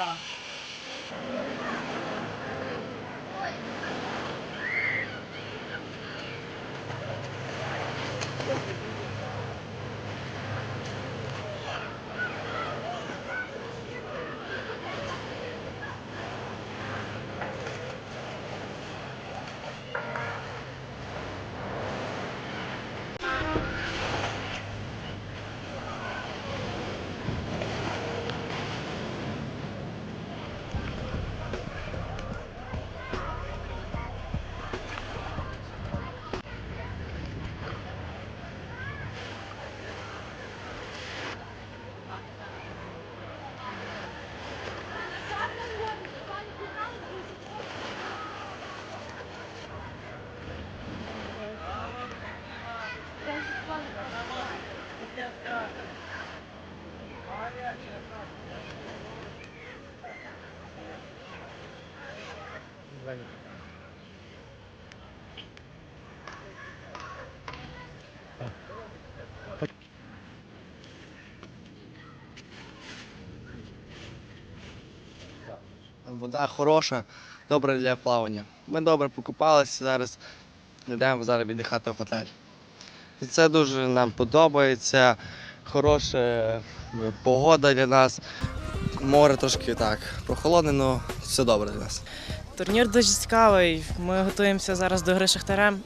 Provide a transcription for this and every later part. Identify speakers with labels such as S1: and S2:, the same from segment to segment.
S1: Stop. Вода хороша, добра для плавання. Ми добре покупалися зараз. Йдемо зараз віддихати в готель. І це дуже нам подобається. Хороша е, погода для нас. Море трошки так прохолодне, але все добре для нас.
S2: Турнір дуже цікавий. Ми готуємося зараз до гри Шахтарем.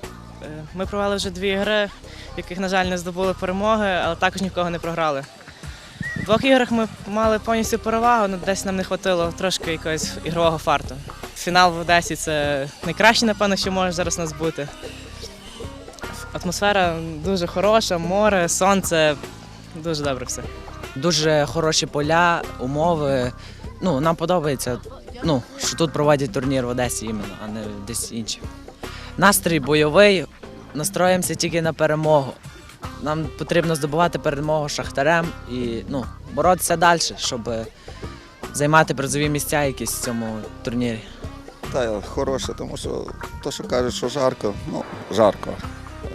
S2: Ми провели вже дві гри, в яких, на жаль, не здобули перемоги, але також нікого не програли. В двох іграх ми мали повністю перевагу, але десь нам не вистачило трошки якогось ігрового фарту. Фінал в Одесі це найкраще, напевно, що може зараз у нас бути. Атмосфера дуже хороша, море, сонце. Дуже добре все.
S3: Дуже хороші поля, умови. Ну, нам подобається, ну, що тут проводять турнір в Одесі іменно, а не десь інші. Настрій бойовий, настроїмося тільки на перемогу. Нам потрібно здобувати перемогу шахтарем і ну, боротися далі, щоб займати призові місця якісь в цьому турнірі.
S4: Та хороше, тому що то, що кажуть, що жарко, ну жарко.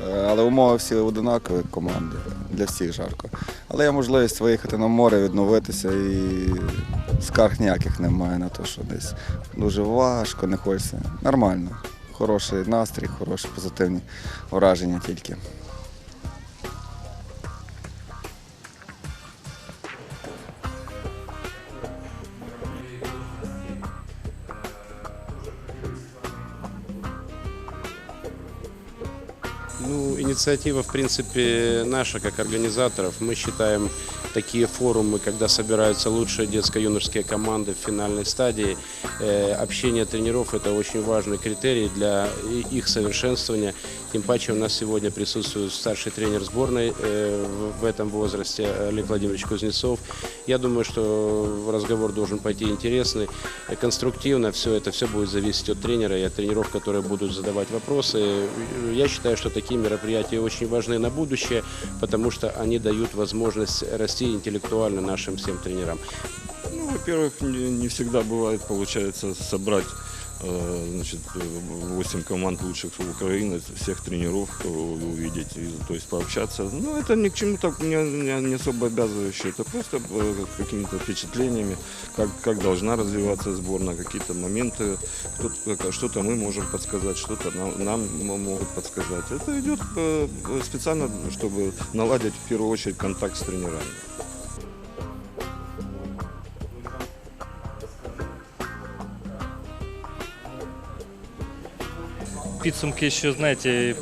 S4: Е, Але умови всі одинакові команди, для всіх жарко. Але є можливість виїхати на море, відновитися і скарг ніяких немає на те, що десь дуже важко, не хочеться. Нормально. Хороший настрій, хороші позитивні враження тільки.
S5: Ну, инициатива, в принципе, наша, как организаторов. Мы считаем такие форумы, когда собираются лучшие детско-юношеские команды в финальной стадии. Э, общение тренеров – это очень важный критерий для их совершенствования. Тем паче у нас сегодня присутствует старший тренер сборной э, в- этом возрасте Олег Владимирович Кузнецов. Я думаю, что разговор должен пойти интересный, конструктивно. Все это все будет зависеть от тренера и от тренеров, которые будут задавать вопросы. Я считаю, что такие мероприятия очень важны на будущее, потому что они дают возможность расти интеллектуально нашим всем тренерам.
S6: Ну, во-первых, не, не всегда бывает, получается, собрать э, значит, 8 команд лучших Украины, всех тренеров э, увидеть, и, то есть пообщаться. Ну, это ни к чему так не, не, не особо обязывающее, это просто э, какими-то впечатлениями, как, как должна развиваться сборная, какие-то моменты, кто- как- что-то мы можем подсказать, что-то нам, нам м- могут подсказать. Это идет э, специально, чтобы наладить в первую очередь контакт с тренерами.
S7: Підсумки еще, знаете,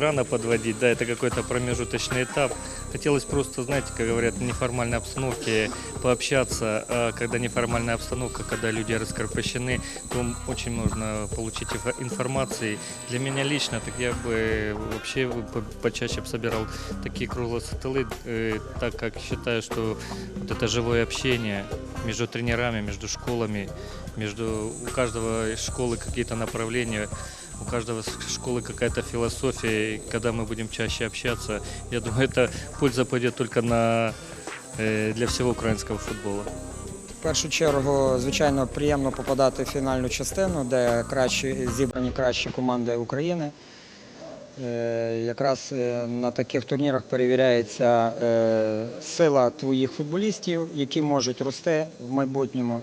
S7: рано подводить, да, это какой-то промежуточный этап. Хотелось просто, знаете, как говорят, в неформальной обстановке пообщаться. А когда неформальная обстановка, когда люди раскрепощены, то очень можно получить инфо- информации. Для меня лично, так я бы вообще по- почаще бы собирал такие круглые столы, э, так как считаю, что вот это живое общение между тренерами, между школами, между у каждого из школы какие-то направления, у каждого с школы какая-то философия. И когда мы будем чаще общаться, я думаю, это польза пойдет только на э, для всего украинского футбола.
S8: В першу чергу, звичайно, приємно попадати в фінальну частину, де кращі, зібрані кращі команди України. Е, Якраз е, на таких турнірах перевіряється е, сила твоїх футболістів, які можуть рости в майбутньому.